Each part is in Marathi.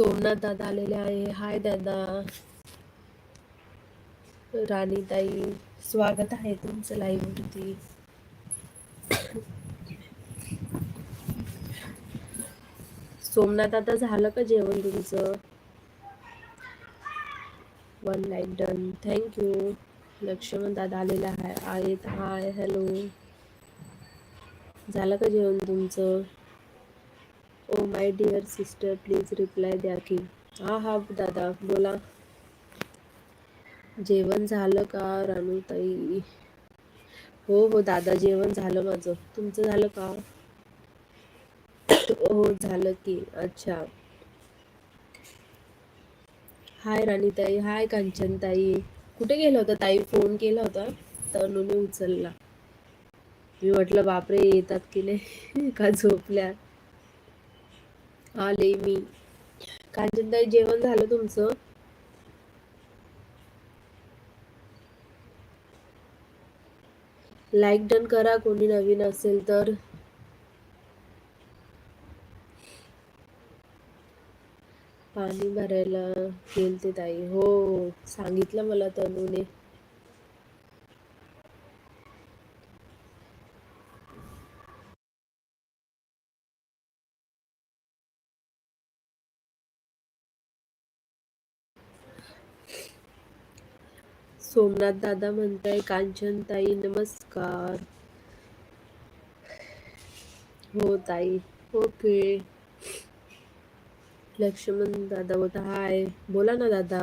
सोमनाथ दादा आलेले आहे. हाय दादा. राणीताई स्वागत आहे तुमचं लाईव्ह वरती. सोमनाथ आता झालं का जेवण तुमचं? One like done thank you Laxman दादा आलेला आहे आहेत. हाय हॅलो झालं का जेवण तुमचं? ओ my dear sister please reply द्या की. हा हा दादा बोला. जेवण झालं का रानूताई हो हो दादा जेवण झालं माझं. तुमचं झालं का? हो झालं की अच्छा. हाय राणीताई. हाय कांचनताई. कुठे गेला होता ताई? फोन केला होता तनुने उचलला. मी म्हटलं बापरे येतात की नाही? का झोपल्या? आले मी. कांचनताई जेवण झालं तुमचं. लाईक डन करा कोणी नवीन असेल तर. पाणी भरायला गेलते ताई. हो सांगितलं मला तनूने. सोमनाथ दादा म्हणताय कांचन ताई नमस्कार. हो ताई ओके. लक्ष्मण दादा बोलता हाय. बोला ना दादा.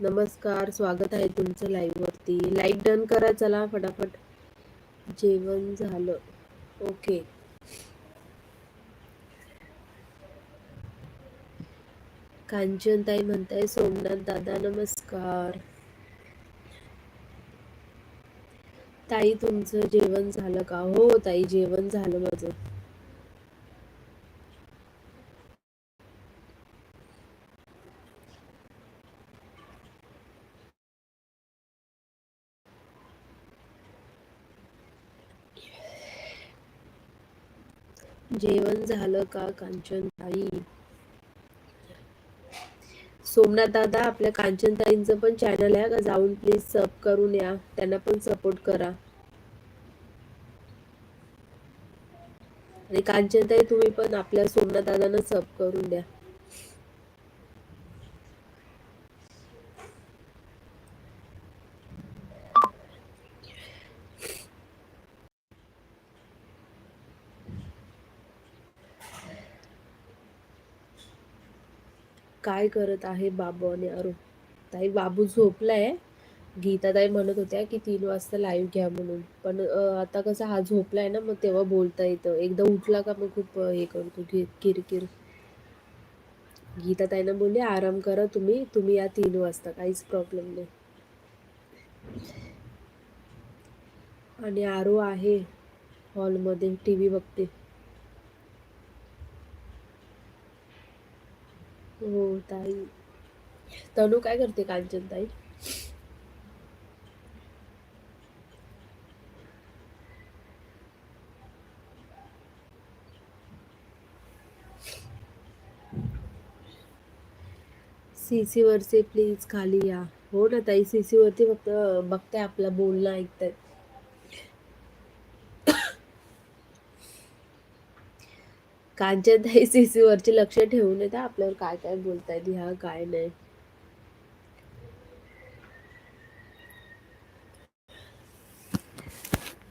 नमस्कार स्वागत आहे तुमचं लाईव्ह वरती. लाईक डन करा चला फटाफट. जेवण झालं. ओके. कांचन ताई म्हणताय सोमनाथ दादा नमस्कार. ताई तुमचं जेवण झालं का? हो ताई जेवण झालं माझं. जेवण झालं का कांचन ताई सोमनाथ दादा आपल्या कांचनताईंचं पण चॅनल आहे. का जाऊन प्लीज सब करून या. त्यांना पण सपोर्ट करा. आणि कांचनताई तुम्ही पण आपल्या सोमनाथ दादांना सब करून द्या. काय करत आहे बाबू आणि अरुण? ताई बाबू झोपलाय. गीताताई म्हणत होत्या की तीन वाजता लाईव्ह घ्या म्हणून. पण आता कसं हा झोपलाय ना मग तेव्हा बोलता येतं. एकदा उठला का मग खूप हे करतो किरकिर. गीता ताईनं बोलली आराम करा तुम्ही. तुम्ही या तीन वाजता. काहीच प्रॉब्लेम नाही. आणि आरो आहे हॉलमध्ये टी व्ही बघते. हो ताई. तनू काय करते कांचन ताई? सी सी वरचे प्लीज खाली या. हो ना ताई सी सी वरती फक्त बघताय आपलं बोलणं ऐकताय कांचन ताई सी सी वरचे लक्ष ठेवून येतात आपल्यावर काय काय बोलतायत ह्या काय नाही.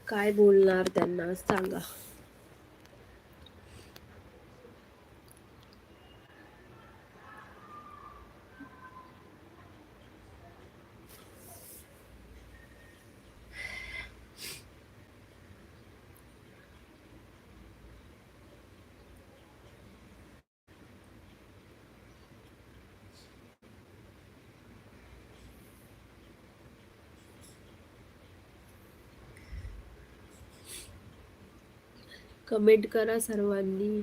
काय बोलणार त्यांना सांगा. कमेंट करा सर्वांनी.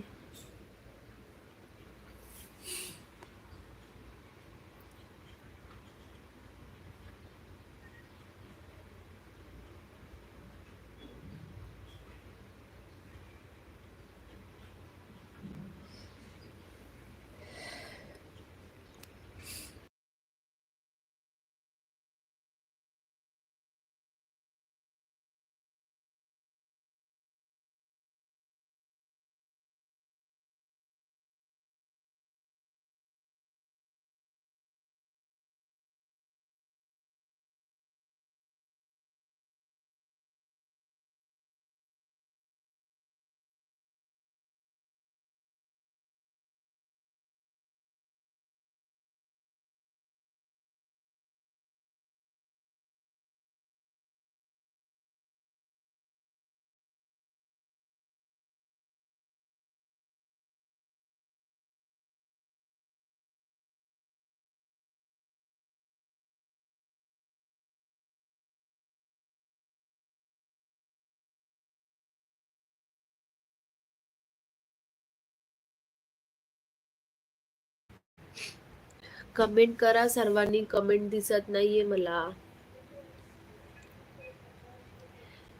कमेंट करा सर्वांनी कमेंट दिसत नाहीये मला.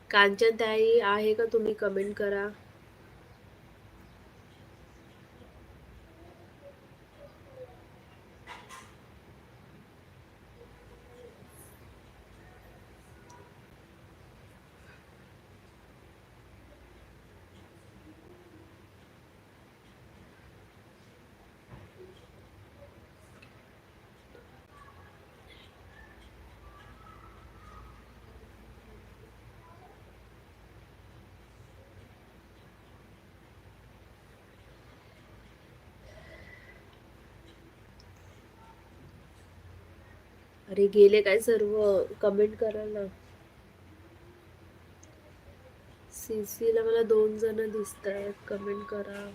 कांचन ताई आहे का तुम्ही कमेंट करा? अरे गेले काय सर्व? कमेंट करा ना. सीसीला मला दोन जण दिसत आहेत कमेंट करा.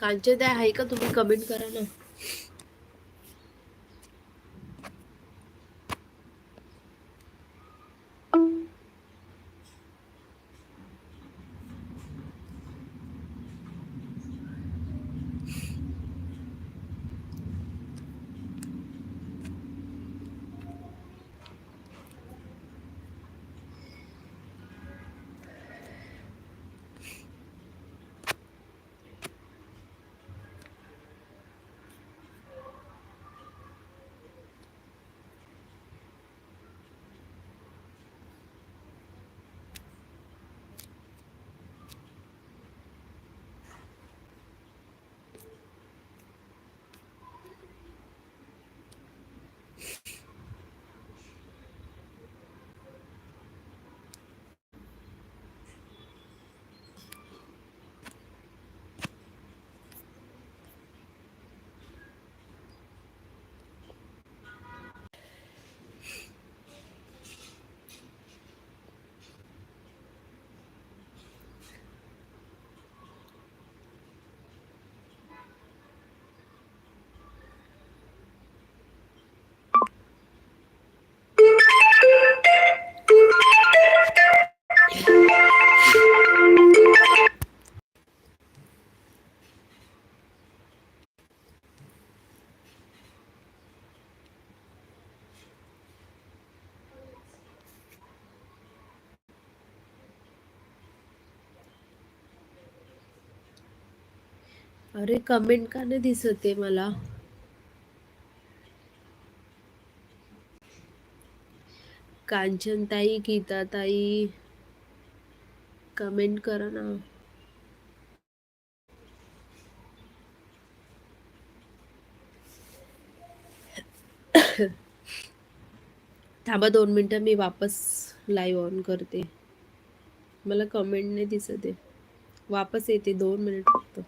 कांचन द्या आहे का तुम्ही कमेंट करा ना. अरे कमेंट का नाही दिसत आहे मला? कांचनताई गीताताई कमेंट करा ना. थांबा दोन मिनटं मी वापस लाईव्ह ऑन करते. मला कमेंट नाही दिसत आहे. वापस येते दोन मिनिट फक्त.